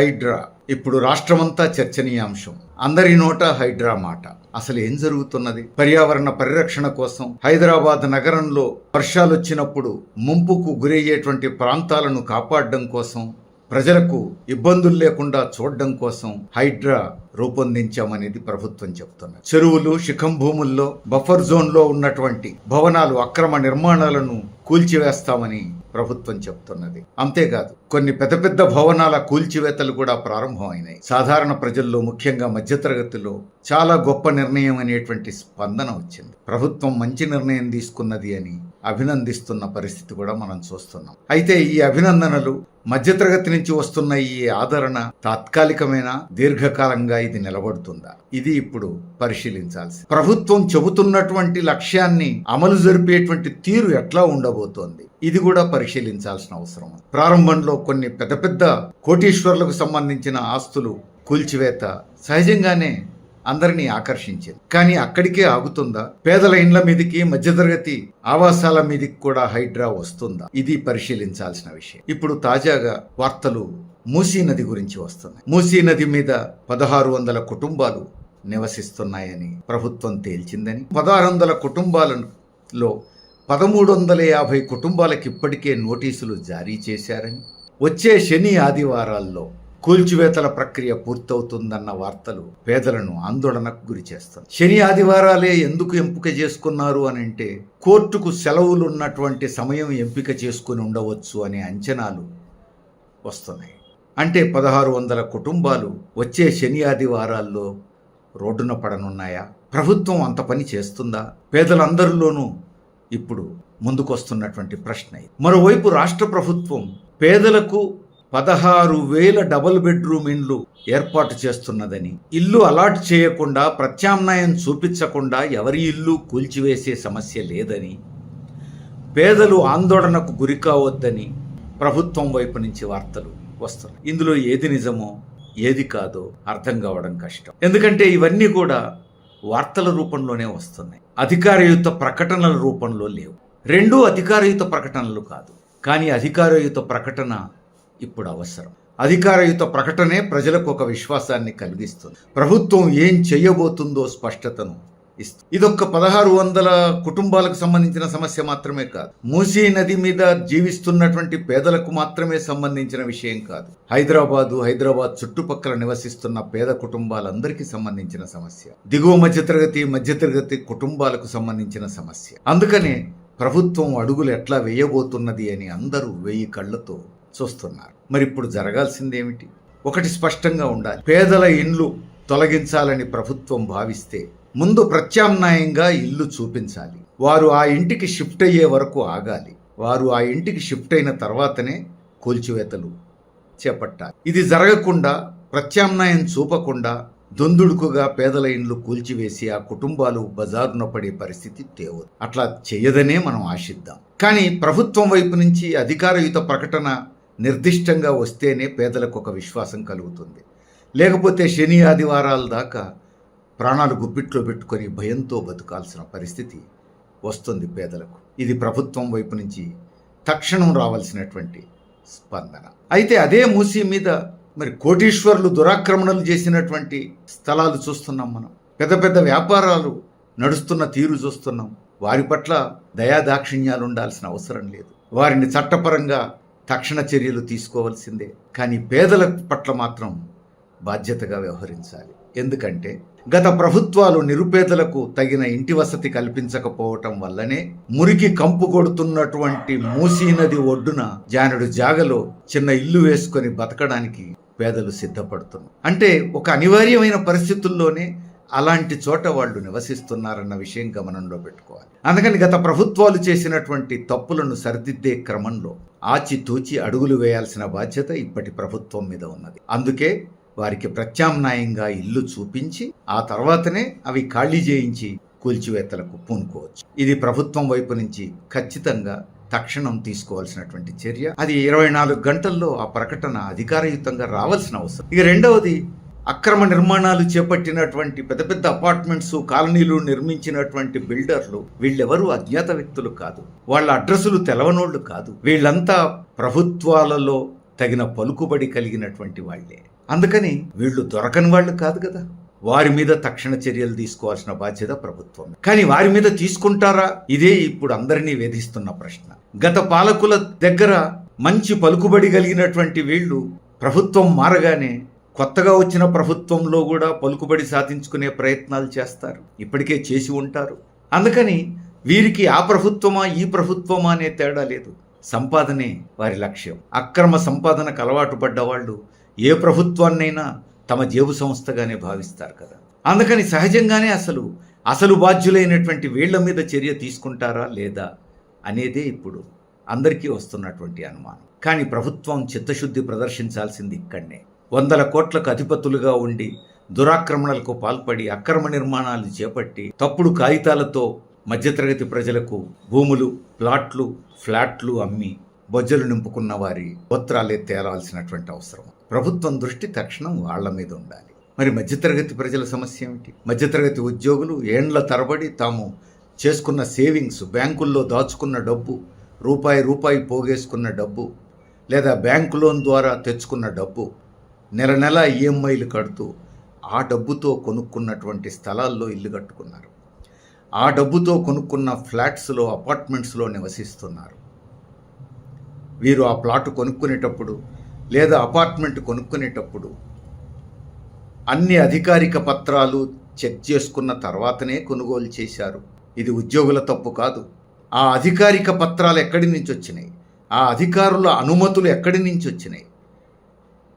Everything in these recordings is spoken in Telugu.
హైడ్రా. ఇప్పుడు రాష్ట్రమంతా చర్చనీయాంశం. అందరి నోట హైడ్రా మాట. అసలు ఏం జరుగుతున్నది? పర్యావరణ పరిరక్షణ కోసం హైదరాబాద్ నగరంలో వర్షాలు వచ్చినప్పుడు ముంపుకు గురయ్యేటువంటి ప్రాంతాలను కాపాడడం కోసం ప్రజలకు ఇబ్బందులు లేకుండా చూడడం కోసం హైడ్రా రూపొందించామనేది ప్రభుత్వం చెబుతున్నది చెరువులు శిఖం భూముల్లో బఫర్ జోన్లో ఉన్నటువంటి భవనాలు అక్రమ నిర్మాణాలను కూల్చివేస్తామని ప్రభుత్వం చెబుతున్నది అంతేకాదు కొన్ని పెద్ద పెద్ద భవనాల కూల్చివేతలు కూడా ప్రారంభమైనాయి. సాధారణ ప్రజల్లో ముఖ్యంగా మధ్యతరగతిలో చాలా గొప్ప నిర్ణయం అనేటువంటి స్పందన వచ్చింది. ప్రభుత్వం మంచి నిర్ణయం తీసుకున్నది అని అభినందిస్తున్న పరిస్థితి కూడా మనం చూస్తున్నాం. అయితే ఈ అభినందనలు మధ్యతరగతి నుంచి వస్తున్న ఈ ఆదరణ తాత్కాలికమైన? దీర్ఘకాలంగా ఇది నిలబడుతుందా? ఇది ఇప్పుడు పరిశీలించాల్సి ప్రభుత్వం చెబుతున్నటువంటి లక్ష్యాన్ని అమలు జరిపేటువంటి తీరు ఎట్లా ఉండబోతోంది? ఇది కూడా పరిశీలించాల్సిన అవసరం ప్రారంభంలో కొన్ని పెద్ద పెద్ద కోటీశ్వర్లకు సంబంధించిన ఆస్తులు కూల్చివేత సహజంగానే అందరినీ ఆకర్షించింది. కానీ అక్కడికే ఆగుతుందా? పేదల ఇండ్ల మీదకి మధ్యతరగతి ఆవాసాల మీదకి కూడా హైడ్రా వస్తుందా? ఇది పరిశీలించాల్సిన విషయం. ఇప్పుడు తాజాగా వార్తలు మూసీ నది గురించి వస్తున్నాయి. మూసీ నది మీద పదహారు వందల కుటుంబాలు నివసిస్తున్నాయని ప్రభుత్వం తేల్చిందని. పదహారు వందల కుటుంబాలలో పదమూడు వందల యాభై కుటుంబాలకు ఇప్పటికే నోటీసులు జారీ చేశారని వచ్చే శని ఆదివారాల్లో కూల్చివేతల ప్రక్రియ పూర్తవుతుందన్న వార్తలు పేదలను ఆందోళనకు గురి చేస్తాయి. శని ఆదివారాలే ఎందుకు ఎంపిక చేసుకున్నారు అని అంటే కోర్టుకు సెలవులు ఉన్నటువంటి సమయం ఎంపిక చేసుకుని ఉండవచ్చు అనే అంచనాలు వస్తున్నాయి. అంటే పదహారు వందల కుటుంబాలు వచ్చే శని ఆదివారాల్లో రోడ్డున పడనున్నాయా? ప్రభుత్వం అంత పని చేస్తుందా? పేదలందరిలోనూ ఇప్పుడు ముందుకొస్తున్నటువంటి ప్రశ్న మరోవైపు రాష్ట్ర ప్రభుత్వం పేదలకు పదహారు వేల డబుల్ బెడ్రూమ్ ఇండ్లు ఏర్పాటు చేస్తున్నదని. ఇల్లు అలాట్ చేయకుండా ప్రత్యామ్నాయం చూపించకుండా ఎవరి ఇల్లు కూల్చివేసే సమస్య లేదని. పేదలు ఆందోళనకు గురి కావద్దని ప్రభుత్వం వైపు నుంచి వార్తలు వస్తున్నాయి. ఇందులో ఏది నిజమో ఏది కాదో అర్థం కావడం కష్టం. ఎందుకంటే ఇవన్నీ కూడా వార్తల రూపంలోనే వస్తున్నాయి. అధికారయుత ప్రకటనల రూపంలో లేవు. రెండూ అధికారయుత ప్రకటనలు కాదు. కానీ అధికారయుత ప్రకటన ఇప్పుడు అవసరం. అధికారయుత ప్రకటనే ప్రజలకు ఒక విశ్వాసాన్ని కలిగిస్తుంది. ప్రభుత్వం ఏం చేయబోతుందో స్పష్టతను ఇస్తుంది. ఇదొక పదహారు వందల కుటుంబాలకు సంబంధించిన సమస్య మాత్రమే కాదు. మూసీ నది మీద జీవిస్తున్నటువంటి పేదలకు మాత్రమే సంబంధించిన విషయం కాదు. హైదరాబాదు హైదరాబాద్ చుట్టుపక్కల నివసిస్తున్న పేద కుటుంబాలందరికీ సంబంధించిన సమస్య. దిగువ మధ్యతరగతి మధ్యతరగతి కుటుంబాలకు సంబంధించిన సమస్య. అందుకనే ప్రభుత్వం అడుగులు ఎట్లా వేయబోతున్నది అని అందరూ వెయ్యి కళ్ళతో చూస్తున్నారు. మరి ఇప్పుడు జరగాల్సిందేమిటి? ఒకటి స్పష్టంగా ఉండాలి. పేదల ఇండ్లు తొలగించాలని ప్రభుత్వం భావిస్తే ముందు ప్రత్యామ్నాయంగా ఇల్లు చూపించాలి. వారు ఆ ఇంటికి షిఫ్ట్ అయ్యే వరకు ఆగాలి. వారు ఆ ఇంటికి షిఫ్ట్ అయిన తర్వాతనే కూల్చివేతలు చేపట్టాలి. ఇది జరగకుండా ప్రత్యామ్నాయం చూపకుండా దొందుడుకుగా పేదల ఇండ్లు కూల్చివేసి ఆ కుటుంబాలు బజారున పడే పరిస్థితి తేవదు. అట్లా చేయదనే మనం ఆశిద్దాం. కానీ ప్రభుత్వం వైపు నుంచి అధికారయుత ప్రకటన నిర్దిష్టంగా వస్తేనే పేదలకు ఒక విశ్వాసం కలుగుతుంది. లేకపోతే శని ఆదివారాల దాకా ప్రాణాలు గుప్పిట్లో పెట్టుకొని భయంతో బతకాల్సిన పరిస్థితి వస్తుంది పేదలకు. ఇది ప్రభుత్వం వైపు నుంచి తక్షణం రావాల్సినటువంటి స్పందన. అయితే అదే మూసీ మీద మరి కోటీశ్వర్లు దురాక్రమణలు చేసినటువంటి స్థలాలు చూస్తున్నాం మనం. పెద్ద పెద్ద వ్యాపారాలు నడుస్తున్న తీరు చూస్తున్నాం. వారి పట్ల దయాదాక్షిణ్యాలు ఉండాల్సిన అవసరం లేదు. వారిని చట్టపరంగా తక్షణ చర్యలు తీసుకోవాల్సిందే. కానీ పేదల పట్ల మాత్రం బాధ్యతగా వ్యవహరించాలి. ఎందుకంటే గత ప్రభుత్వాలు నిరుపేదలకు తగిన ఇంటి వసతి కల్పించకపోవటం వల్లనే మురికి కంపు కొడుతున్నటువంటి మూసీ నది ఒడ్డున జానుడు జాగలో చిన్న ఇల్లు వేసుకొని బతకడానికి పేదలు సిద్ధపడుతున్నారు. అంటే ఒక అనివార్యమైన పరిస్థితుల్లోనే అలాంటి చోట వాళ్ళు నివసిస్తున్నారన్న విషయం గమనంలో పెట్టుకోవాలి. అందుకని గత ప్రభుత్వాలు చేసినటువంటి తప్పులను సరిదిద్దే క్రమంలో ఆచితూచి అడుగులు వేయాల్సిన బాధ్యత ఇప్పటి ప్రభుత్వం మీద ఉన్నది. అందుకే వారికి ప్రత్యామ్నాయంగా ఇల్లు చూపించి ఆ తర్వాతనే అవి ఖాళీ చేయించి కూల్చివేతలకు పూనుకోవచ్చు. ఇది ప్రభుత్వం వైపు నుంచి ఖచ్చితంగా తక్షణం తీసుకోవాల్సినటువంటి చర్య. అది ఇరవై నాలుగు గంటల్లో ఆ ప్రకటన అధికారయుతంగా రావాల్సిన అవసరం. ఇక రెండవది అక్రమ నిర్మాణాలు చేపట్టినటువంటి పెద్ద పెద్ద అపార్ట్మెంట్స్ కాలనీలు నిర్మించినటువంటి బిల్డర్లు వీళ్ళెవరు అజ్ఞాత వ్యక్తులు కాదు. వాళ్ళ అడ్రస్సులు తెలవనోళ్ళు కాదు. వీళ్ళంతా ప్రభుత్వాలలో తగిన పలుకుబడి కలిగినటువంటి వాళ్ళే అందుకని వీళ్ళు దొరకని వాళ్ళు కాదు కదా. వారి మీద తక్షణ చర్యలు తీసుకోవాల్సిన బాధ్యత ప్రభుత్వం. కానీ వారి మీద తీసుకుంటారా? ఇదే ఇప్పుడు అందరినీ వేధిస్తున్న ప్రశ్న. గత పాలకుల దగ్గర మంచి పలుకుబడి కలిగినటువంటి వీళ్ళు ప్రభుత్వం మారగానే కొత్తగా వచ్చిన ప్రభుత్వంలో కూడా పలుకుబడి సాధించుకునే ప్రయత్నాలు చేస్తారు. ఇప్పటికే చేసి ఉంటారు. అందుకని వీరికి ఆ ప్రభుత్వమా ఈ ప్రభుత్వమా అనే తేడా లేదు. సంపాదనే వారి లక్ష్యం. అక్రమ సంపాదనకు అలవాటు పడ్డ వాళ్ళు ఏ ప్రభుత్వాన్నైనా తమ జేబు సంస్థగానే భావిస్తారు కదా. అందుకని సహజంగానే అసలు అసలు బాధ్యులైనటువంటి వీళ్ళ మీద చర్య తీసుకుంటారా లేదా అనేదే ఇప్పుడు అందరికీ వస్తున్నటువంటి అనుమానం. కానీ ప్రభుత్వం చిత్తశుద్ధి ప్రదర్శించాల్సింది ఇక్కడనే. వందల కోట్లకు అధిపతులుగా ఉండి దురాక్రమణలకు పాల్పడి అక్రమ నిర్మాణాలు చేపట్టి తప్పుడు కాగితాలతో మధ్యతరగతి ప్రజలకు భూములు ప్లాట్లు ఫ్లాట్లు అమ్మి బొజ్జలు నింపుకున్న వారి గోత్రాలే తేలాల్సినటువంటి అవసరం. ప్రభుత్వం దృష్టి తక్షణం వాళ్ళ మీద ఉండాలి. మరి మధ్యతరగతి ప్రజల సమస్య ఏమిటి? మధ్యతరగతి ఉద్యోగులు ఏండ్ల తరబడి తాము చేసుకున్న సేవింగ్స్ బ్యాంకుల్లో దాచుకున్న డబ్బు రూపాయి రూపాయి పోగేసుకున్న డబ్బు లేదా బ్యాంకు లోన్ ద్వారా తెచ్చుకున్న డబ్బు నెల నెల ఈఎంఐలు కడుతూ ఆ డబ్బుతో కొనుక్కున్నటువంటి స్థలాల్లో ఇల్లు కట్టుకున్నారు. ఆ డబ్బుతో కొనుక్కున్న ఫ్లాట్స్లో అపార్ట్మెంట్స్లో నివసిస్తున్నారు. వీరు ఆ ప్లాట్ కొనుక్కునేటప్పుడు లేదా అపార్ట్మెంట్ కొనుక్కునేటప్పుడు అన్ని అధికారిక పత్రాలు చెక్ చేసుకున్న తర్వాతనే కొనుగోలు చేశారు. ఇది ఉద్యోగుల తప్పు కాదు. ఆ అధికారిక పత్రాలు ఎక్కడి నుంచి వచ్చినాయి? ఆ అధికారుల అనుమతులు ఎక్కడి నుంచి వచ్చినాయి?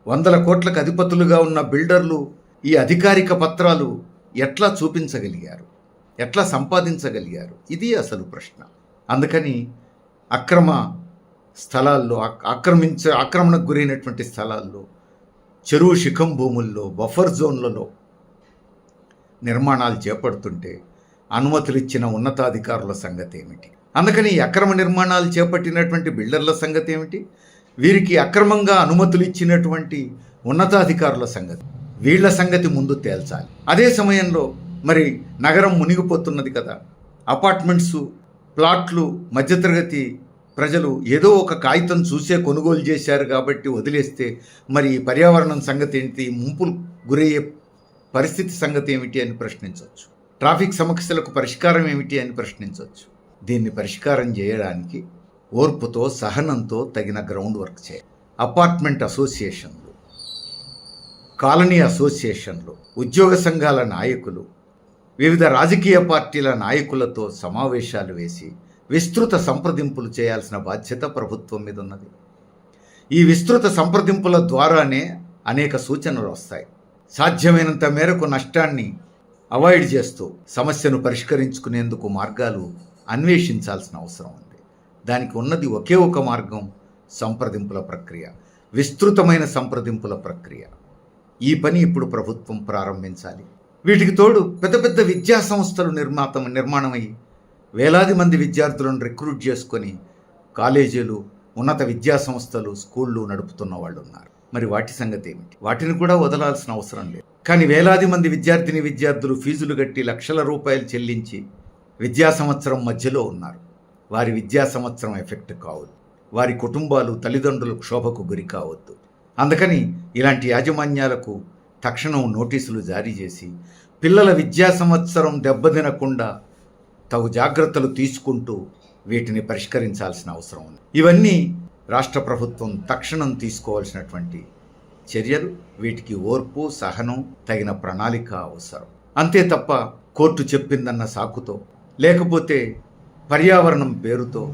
వందల కోట్లకు అధిపతులుగా ఉన్న బిల్డర్లు ఈ అధికారిక పత్రాలు ఎట్లా చూపించగలిగారు? ఎట్లా సంపాదించగలిగారు? ఇది అసలు ప్రశ్న. అందుకని అక్రమ స్థలాల్లో ఆక్రమించ ఆక్రమణకు గురైనటువంటి స్థలాల్లో చెరువు శిఖం భూముల్లో బఫర్ జోన్లలో నిర్మాణాలు చేపడుతుంటే అనుమతులు ఇచ్చిన ఉన్నతాధికారుల సంగతి ఏమిటి అందుకని అక్రమ నిర్మాణాలు చేపట్టినటువంటి బిల్డర్ల సంగతి ఏమిటి వీరికి అక్రమంగా అనుమతులు ఇచ్చినటువంటి ఉన్నతాధికారుల సంగతి. వీళ్ళ సంగతి ముందు తేల్చాలి. అదే సమయంలో మరి నగరం మునిగిపోతున్నది కదా. అపార్ట్మెంట్స్ ప్లాట్లు మధ్యతరగతి ప్రజలు ఏదో ఒక కాగితం చూసే కొనుగోలు చేశారు కాబట్టి వదిలేస్తే మరి పర్యావరణం సంగతి ఏంటి? ముంపులు గురయ్యే పరిస్థితి సంగతి ఏమిటి అని ప్రశ్నించవచ్చు. ట్రాఫిక్ సమస్యలకు పరిష్కారం ఏమిటి అని ప్రశ్నించవచ్చు. దీన్ని పరిష్కారం చేయడానికి ఓర్పుతో సహనంతో తగిన గ్రౌండ్ వర్క్ చేయాలి. అపార్ట్మెంట్ అసోసియేషన్లు కాలనీ అసోసియేషన్లు ఉద్యోగ సంఘాల నాయకులు వివిధ రాజకీయ పార్టీల నాయకులతో సమావేశాలు వేసి విస్తృత సంప్రదింపులు చేయాల్సిన బాధ్యత ప్రభుత్వం మీద ఉన్నది. ఈ విస్తృత సంప్రదింపుల ద్వారానే అనేక సూచనలు వస్తాయి. సాధ్యమైనంత మేరకు నష్టాన్ని అవాయిడ్ చేస్తూ సమస్యను పరిష్కరించుకునేందుకు మార్గాలు అన్వేషించాల్సిన అవసరం ఉంది. దానికి ఉన్నది ఒకే ఒక మార్గం సంప్రదింపుల ప్రక్రియ. విస్తృతమైన సంప్రదింపుల ప్రక్రియ. ఈ పని ఇప్పుడు ప్రభుత్వం ప్రారంభించాలి. వీటికి తోడు పెద్ద పెద్ద విద్యా సంస్థలు నిర్మాతం నిర్మాణమై వేలాది మంది విద్యార్థులను రిక్రూట్ చేసుకొని కాలేజీలు ఉన్నత విద్యా సంస్థలు స్కూళ్ళు నడుపుతున్న వాళ్ళు ఉన్నారు మరి వాటి సంగతి ఏమిటి? వాటిని కూడా వదలాల్సిన అవసరం లేదు. కానీ వేలాది మంది విద్యార్థిని విద్యార్థులు ఫీజులు కట్టి లక్షల రూపాయలు చెల్లించి విద్యా సంవత్సరం మధ్యలో ఉన్నారు. వారి విద్యా సంవత్సరం ఎఫెక్ట్ కావద్దు. వారి కుటుంబాలు తల్లిదండ్రులు క్షోభకు గురి కావద్దు. అందుకని ఇలాంటి యాజమాన్యాలకు తక్షణం నోటీసులు జారీ చేసి పిల్లల విద్యా సంవత్సరం దెబ్బతినకుండా తగు జాగ్రత్తలు తీసుకుంటూ వీటిని పరిష్కరించాల్సిన అవసరం ఉంది. ఇవన్నీ రాష్ట్ర ప్రభుత్వం తక్షణం తీసుకోవాల్సినటువంటి చర్యలు వీటికి ఓర్పు సహనం తగిన ప్రణాళిక అవసరం. అంతే తప్ప కోర్టు చెప్పిందన్న సాకుతో లేకపోతే పర్యావరణం పేరుతో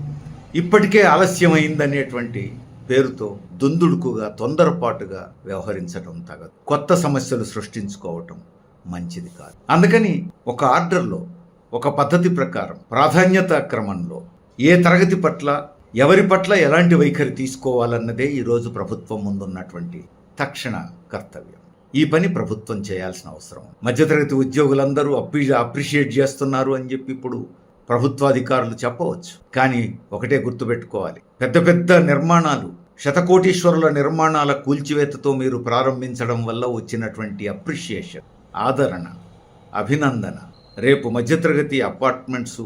ఇప్పటికే ఆలస్యమైందనేటువంటి పేరుతో దుందుడుకుగా తొందరపాటుగా వ్యవహరించడం తగదు. కొత్త సమస్యలు సృష్టించుకోవటం మంచిది కాదు. అందుకని ఒక ఆర్డర్లో ఒక పద్ధతి ప్రకారం ప్రాధాన్యత క్రమంలో ఏ తరగతి పట్ల ఎవరి పట్ల ఎలాంటి వైఖరి తీసుకోవాలన్నదే ఈరోజు ప్రభుత్వం ముందున్నటువంటి తక్షణ కర్తవ్యం. ఈ పని ప్రభుత్వం చేయాల్సిన అవసరం. మధ్యతరగతి ఉద్యోగులందరూ అప్రి అప్రిషియేట్ చేస్తున్నారు అని చెప్పి ఇప్పుడు ప్రభుత్వాధికారులు చెప్పవచ్చు. కానీ ఒకటే గుర్తుపెట్టుకోవాలి. పెద్ద పెద్ద నిర్మాణాలు శతకోటీశ్వరుల నిర్మాణాల కూల్చివేతతో మీరు ప్రారంభించడం వల్ల వచ్చినటువంటి అప్రిషియేషన్ ఆదరణ అభినందన రేపు మధ్యతరగతి అపార్ట్మెంట్స్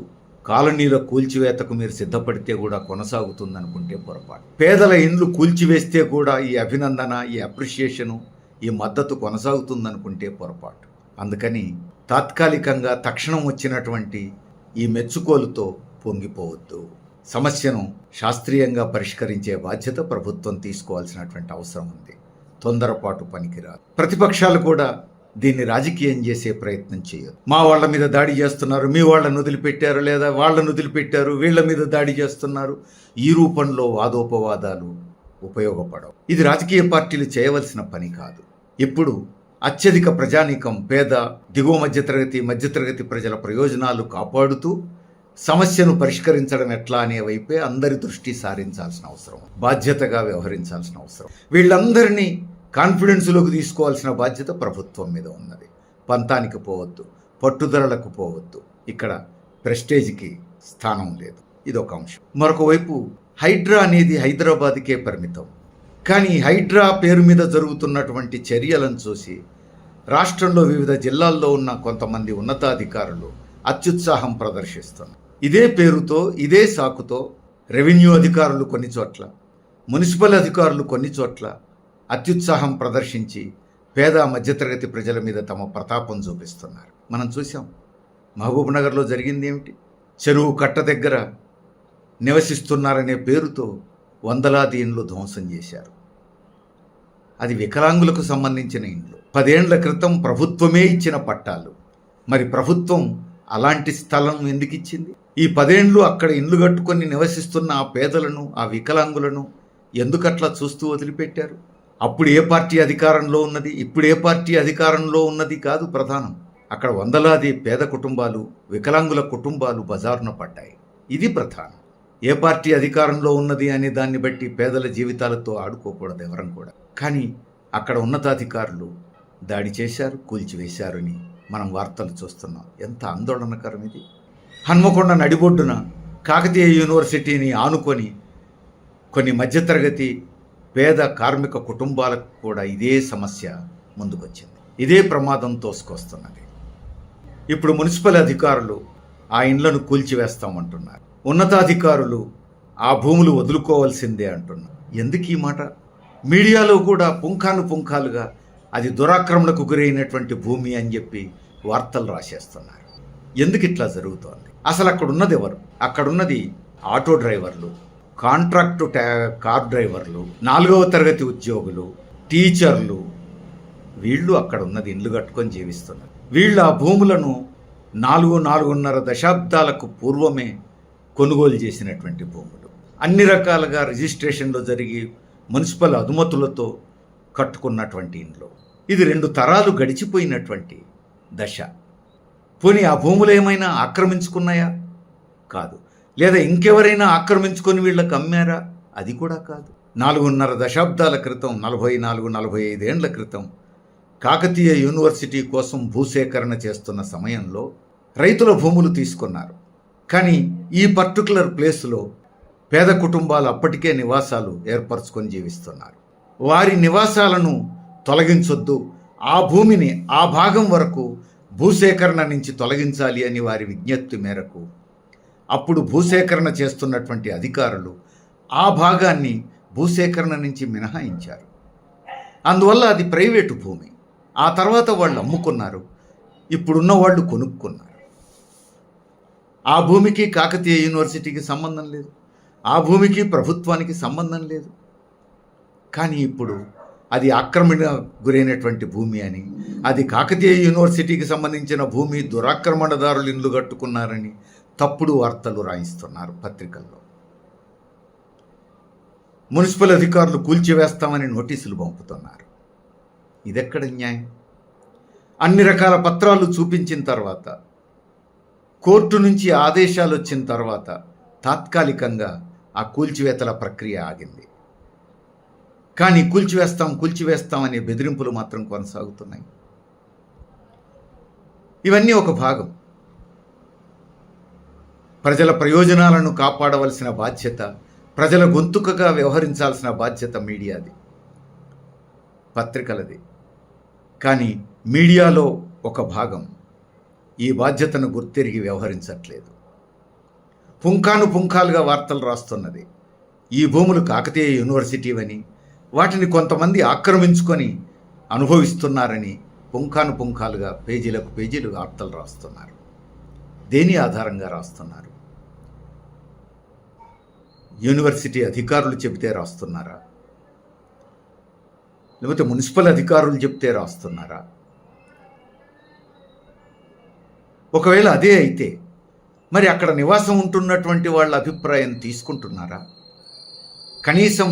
కాలనీల కూల్చివేతకు మీరు సిద్ధపడితే కూడా కొనసాగుతుందనుకుంటే పొరపాటు. పేదల ఇండ్లు కూల్చివేస్తే కూడా ఈ అభినందన ఈ అప్రిషియేషను ఈ మద్దతు కొనసాగుతుందనుకుంటే పొరపాటు. అందుకని తాత్కాలికంగా తక్షణం వచ్చినటువంటి ఈ మెచ్చుకోలుతో పొంగిపోవద్దు. సమస్యను శాస్త్రీయంగా పరిష్కరించే బాధ్యత ప్రభుత్వం తీసుకోవాల్సినటువంటి అవసరం ఉంది. తొందరపాటు పనికిరాదు. ప్రతిపక్షాలు కూడా దీన్ని రాజకీయం చేసే ప్రయత్నం చేయదు మా వాళ్ళ మీద దాడి చేస్తున్నారు మీ వాళ్ళను వదిలిపెట్టారు లేదా వాళ్ళను వదిలిపెట్టారు వీళ్ళ మీద దాడి చేస్తున్నారు. ఈ రూపంలో వాదోపవాదాలు ఉపయోగపడవు. ఇది రాజకీయ పార్టీలు చేయవలసిన పని కాదు. ఇప్పుడు అత్యధిక ప్రజానీకం పేద దిగువ మధ్యతరగతి మధ్యతరగతి ప్రజల ప్రయోజనాలు కాపాడుతూ సమస్యను పరిష్కరించడం ఎట్లా అనే వైపే అందరి దృష్టి సారించాల్సిన అవసరం. బాధ్యతగా వ్యవహరించాల్సిన అవసరం. వీళ్ళందరినీ కాన్ఫిడెన్స్లోకి తీసుకోవాల్సిన బాధ్యత ప్రభుత్వం మీద ఉన్నది. పంతానికి పోవద్దు పట్టుదలలకు పోవద్దు. ఇక్కడ ప్రెస్టేజ్కి స్థానం లేదు. ఇదొక అంశం. మరొక వైపు హైడ్రా అనేది హైదరాబాద్కే పరిమితం. కానీ హైడ్రా పేరు మీద జరుగుతున్నటువంటి చర్యలను చూసి రాష్ట్రంలో వివిధ జిల్లాల్లో ఉన్న కొంతమంది ఉన్నతాధికారులు అత్యుత్సాహం ప్రదర్శిస్తున్నారు. ఇదే పేరుతో ఇదే సాకుతో రెవెన్యూ అధికారులు కొన్ని చోట్ల మున్సిపల్ అధికారులు కొన్ని చోట్ల అత్యుత్సాహం ప్రదర్శించి పేద మధ్యతరగతి ప్రజల మీద తమ ప్రతాపం చూపిస్తున్నారు. మనం చూసాం మహబూబ్నగర్లో జరిగింది ఏమిటి? చెరువు కట్ట దగ్గర నివసిస్తున్నారనే పేరుతో వందలాది ఇండ్లు ధ్వంసం చేశారు. అది వికలాంగులకు సంబంధించిన ఇండ్లు. పదేండ్ల క్రితం ప్రభుత్వమే ఇచ్చిన పట్టాలు. మరి ప్రభుత్వం అలాంటి స్థలం ఎందుకు ఇచ్చింది? ఈ పదేండ్లు అక్కడ ఇండ్లు కట్టుకొని నివసిస్తున్న ఆ పేదలను ఆ వికలాంగులను ఎందుకట్లా చూస్తూ వదిలిపెట్టారు? అప్పుడు ఏ పార్టీ అధికారంలో ఉన్నది? ఇప్పుడు ఏ పార్టీ అధికారంలో ఉన్నది కాదు ప్రధానం. అక్కడ వందలాది పేద కుటుంబాలు వికలాంగుల కుటుంబాలు బజారున పడ్డాయి. ఇది ప్రధానం. ఏ పార్టీ అధికారంలో ఉన్నది అనే దాన్ని బట్టి పేదల జీవితాలతో ఆడుకోకూడదు ఎవరం కూడా. కానీ అక్కడ ఉన్నతాధికారులు దాడి చేశారు కూల్చివేశారని మనం వార్తలు చూస్తున్నాం. ఎంత ఆందోళనకరం ఇది. హన్మకొండ నడిబొడ్డున కాకతీయ యూనివర్సిటీని ఆనుకొని కొన్ని మధ్యతరగతి పేద కార్మిక కుటుంబాలకు కూడా ఇదే సమస్య ముందుకొచ్చింది. ఇదే ప్రమాదం తోసుకొస్తున్నది ఇప్పుడు మున్సిపల్ అధికారులు ఆ ఇండ్లను కూల్చివేస్తామంటున్నారు. ఉన్నతాధికారులు ఆ భూములు వదులుకోవాల్సిందే అంటున్నారు. ఎందుకు ఈ మాట? మీడియాలో కూడా పుంఖాను పుంఖాలుగా అది దురాక్రమణకు గురైనటువంటి భూమి అని చెప్పి వార్తలు రాసేస్తున్నారు. ఎందుకు ఇట్లా జరుగుతోంది? అసలు అక్కడున్నది ఎవరు అక్కడున్నది ఆటో డ్రైవర్లు కాంట్రాక్టు ట్యా కార్ డ్రైవర్లు నాలుగవ తరగతి ఉద్యోగులు టీచర్లు వీళ్ళు అక్కడ ఉన్నది ఇల్లు కట్టుకొని జీవిస్తున్నారు. వీళ్ళు ఆ భూములను నాలుగు నాలుగున్నర దశాబ్దాలకు పూర్వమే కొనుగోలు చేసినటువంటి భూములు. అన్ని రకాలుగా రిజిస్ట్రేషన్లో జరిగి మున్సిపల్ అనుమతులతో కట్టుకున్నటువంటి ఇండ్లు. ఇది రెండు తరాలు గడిచిపోయినటువంటి దశ. పోనీ ఆ భూములు ఏమైనా ఆక్రమించుకున్నాయా? కాదు. లేదా ఇంకెవరైనా ఆక్రమించుకొని వీళ్ళకి అమ్మారా అది కూడా కాదు. నాలుగున్నర దశాబ్దాల క్రితం నలభై నాలుగు నలభై ఐదేండ్ల క్రితం కాకతీయ యూనివర్సిటీ కోసం భూసేకరణ చేస్తున్న సమయంలో రైతుల భూములు తీసుకున్నారు. కానీ ఈ పర్టికులర్ ప్లేస్లో పేద కుటుంబాలు అప్పటికే నివాసాలు ఏర్పరచుకొని జీవిస్తున్నారు. వారి నివాసాలను తొలగించొద్దు. ఆ భూమిని ఆ భాగం వరకు భూసేకరణ నుంచి తొలగించాలి అని వారి విజ్ఞప్తి మేరకు అప్పుడు భూసేకరణ చేస్తున్నటువంటి అధికారులు ఆ భాగాన్ని భూసేకరణ నుంచి మినహాయించారు. అందువల్ల అది ప్రైవేటు భూమి. ఆ తర్వాత వాళ్ళు అమ్ముకున్నారు. ఇప్పుడున్న వాళ్ళు కొనుక్కున్నారు. ఆ భూమికి కాకతీయ యూనివర్సిటీకి సంబంధం లేదు. ఆ భూమికి ప్రభుత్వానికి సంబంధం లేదు. కానీ ఇప్పుడు అది ఆక్రమణ గురైనటువంటి భూమి అని అది కాకతీయ యూనివర్సిటీకి సంబంధించిన భూమి దురాక్రమణదారులు ఇల్లు కట్టుకున్నారని తప్పుడు వార్తలు రాయిస్తున్నారు పత్రికల్లో. మున్సిపల్ అధికారులు కూల్చివేస్తామని నోటీసులు పంపుతున్నారు. ఇదెక్కడ న్యాయం? అన్ని రకాల పత్రాలు చూపించిన తర్వాత కోర్టు నుంచి ఆదేశాలు వచ్చిన తర్వాత తాత్కాలికంగా ఆ కూల్చివేతల ప్రక్రియ ఆగింది. కానీ కూల్చివేస్తాం కూల్చివేస్తాం అనే బెదిరింపులు మాత్రం కొనసాగుతున్నాయి. ఇవన్నీ ఒక భాగం. ప్రజల ప్రయోజనాలను కాపాడవలసిన బాధ్యత ప్రజల గొంతుకగా వ్యవహరించాల్సిన బాధ్యత మీడియాది పత్రికలది. కానీ మీడియాలో ఒక భాగం ఈ బాధ్యతను గుర్తిరిగి వ్యవహరించట్లేదు. పుంఖాను పుంఖాలుగా వార్తలు రాస్తున్నది. ఈ భూములు కాకతీయ యూనివర్సిటీవని వాటిని కొంతమంది ఆక్రమించుకొని అనుభవిస్తున్నారని పుంఖాను పుంఖాలుగా పేజీలకు పేజీలు వార్తలు రాస్తున్నారు. దేని ఆధారంగా రాస్తున్నారు? యూనివర్సిటీ అధికారులు చెబితే రాస్తున్నారా? లేకపోతే మున్సిపల్ అధికారులు చెప్తే రాస్తున్నారా? ఒకవేళ అదే అయితే మరి అక్కడ నివాసం ఉంటున్నటువంటి వాళ్ళ అభిప్రాయం తీసుకుంటున్నారా? కనీసం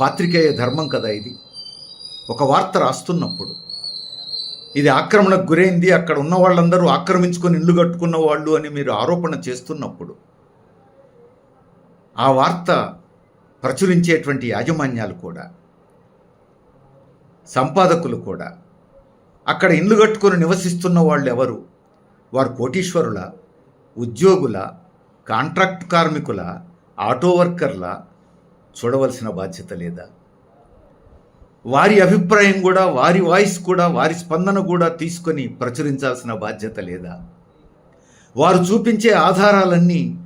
పాత్రికేయ ధర్మం కదా ఇది. ఒక వార్త రాస్తున్నప్పుడు ఇది ఆక్రమణకు గురైంది. అక్కడ ఉన్న వాళ్ళందరూ ఆక్రమించుకొని ఇల్లు కట్టుకున్న వాళ్ళు అని మీరు ఆరోపణ చేస్తున్నప్పుడు ఆ వార్త ప్రచురించేటువంటి యాజమాన్యాలు కూడా సంపాదకులు కూడా అక్కడ ఇల్లు కట్టుకొని నివసిస్తున్న వాళ్ళు ఎవరు? వారు కోటీశ్వరుల ఉద్యోగుల కాంట్రాక్ట్ కార్మికుల ఆటో వర్కర్ల చూడవలసిన బాధ్యత లేదా? వారి అభిప్రాయం కూడా వారి వాయిస్ కూడా వారి స్పందన కూడా తీసుకొని ప్రచురించాల్సిన బాధ్యత లేదా? వారు చూపించే ఆధారాలన్నీ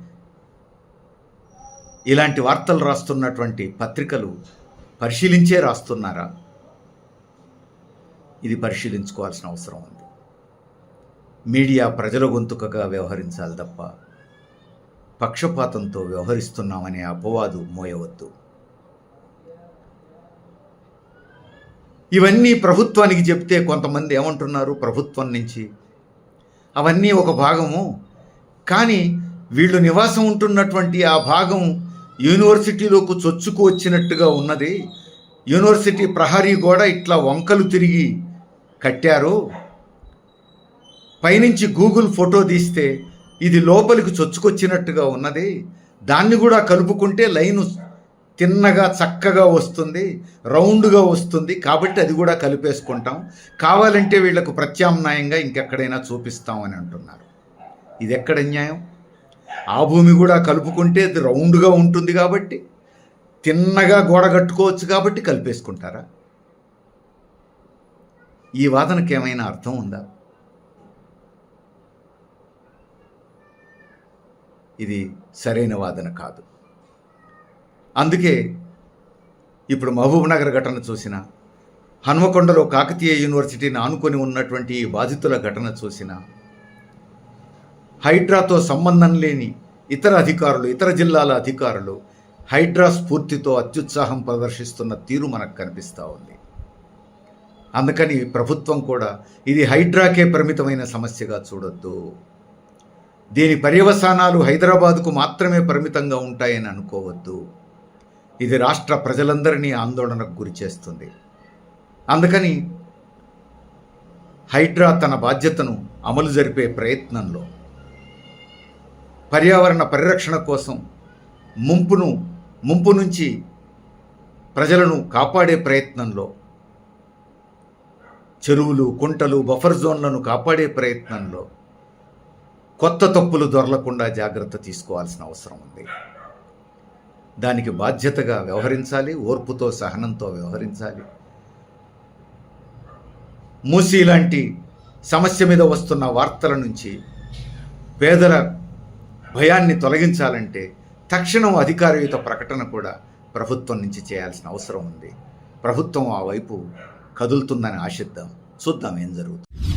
ఇలాంటి వార్తలు రాస్తున్నటువంటి పత్రికలు పరిశీలించే రాస్తున్నారా? ఇది పరిశీలించుకోవాల్సిన అవసరం ఉంది. మీడియా ప్రజల గొంతుకగా వ్యవహరించాలి తప్ప పక్షపాతంతో వ్యవహరిస్తున్నామనే అపవాదు మోయవద్దు. ఇవన్నీ ప్రభుత్వానికి చెప్తే కొంతమంది ఏమంటున్నారు ప్రభుత్వం నుంచి? అవన్నీ ఒక భాగము. కానీ వీళ్ళు నివాసం ఉంటున్నటువంటి ఆ భాగం యూనివర్సిటీలోకి చొచ్చుకు వచ్చినట్టుగా ఉన్నది. యూనివర్సిటీ ప్రహరీ గోడ ఇట్లా వంకలు తిరిగి కట్టారు. పైనుంచి గూగుల్ ఫోటో తీస్తే ఇది లోపలికి చొచ్చుకొచ్చినట్టుగా ఉన్నది. దాన్ని కూడా కలుపుకుంటే లైను తిన్నగా చక్కగా వస్తుంది రౌండ్గా వస్తుంది కాబట్టి అది కూడా కలిపేసుకుంటాం. కావాలంటే వీళ్ళకు ప్రత్యామ్నాయంగా ఇంకెక్కడైనా చూపిస్తామని అంటున్నారు. ఇది ఎక్కడ న్యాయం ఆ భూమి కూడా కలుపుకుంటే అది రౌండ్గా ఉంటుంది కాబట్టి తిన్నగా గోడ కట్టుకోవచ్చు కాబట్టి కలిపేసుకుంటారా? ఈ వాదనకి ఏమైనా అర్థం ఉందా? ఇది సరైన వాదన కాదు. అందుకే ఇప్పుడు మహబూబ్నగర్ ఘటన చూసిన హన్మకొండలో కాకతీయ యూనివర్సిటీని ఆనుకొని ఉన్నటువంటి ఈ బాధితుల ఘటన చూసిన హైడ్రాతో సంబంధం లేని ఇతర అధికారులు ఇతర జిల్లాల అధికారులు హైడ్రా స్ఫూర్తితో అత్యుత్సాహం ప్రదర్శిస్తున్న తీరు మనకు కనిపిస్తూ ఉంది. అందుకని ప్రభుత్వం కూడా ఇది హైడ్రాకే పరిమితమైన సమస్యగా చూడొద్దు. దీని పర్యవసానాలు హైదరాబాదుకు మాత్రమే పరిమితంగా ఉంటాయని అనుకోవద్దు. ఇది రాష్ట్ర ప్రజలందరినీ ఆందోళనకు గురి చేస్తుంది. అందుకని హైడ్రా తన బాధ్యతను అమలు జరిపే ప్రయత్నంలో పర్యావరణ పరిరక్షణ కోసం ముంపును ముంపు నుంచి ప్రజలను కాపాడే ప్రయత్నంలో చెరువులు కుంటలు బఫర్ జోన్లను కాపాడే ప్రయత్నంలో కొత్త తప్పులు దొరలకుండా జాగ్రత్త తీసుకోవాల్సిన అవసరం ఉంది. దానికి బాధ్యతగా వ్యవహరించాలి ఓర్పుతో సహనంతో వ్యవహరించాలి. మూసీ లాంటి సమస్య మీద వస్తున్న వార్తల నుంచి పేదల భయాన్ని తొలగించాలంటే తక్షణం అధికారయుత ప్రకటన కూడా ప్రభుత్వం నుంచి చేయాల్సిన అవసరం ఉంది. ప్రభుత్వం ఆ వైపు కదులుతుందని ఆశిద్దాం. చూద్దాం ఏం జరుగుతుంది.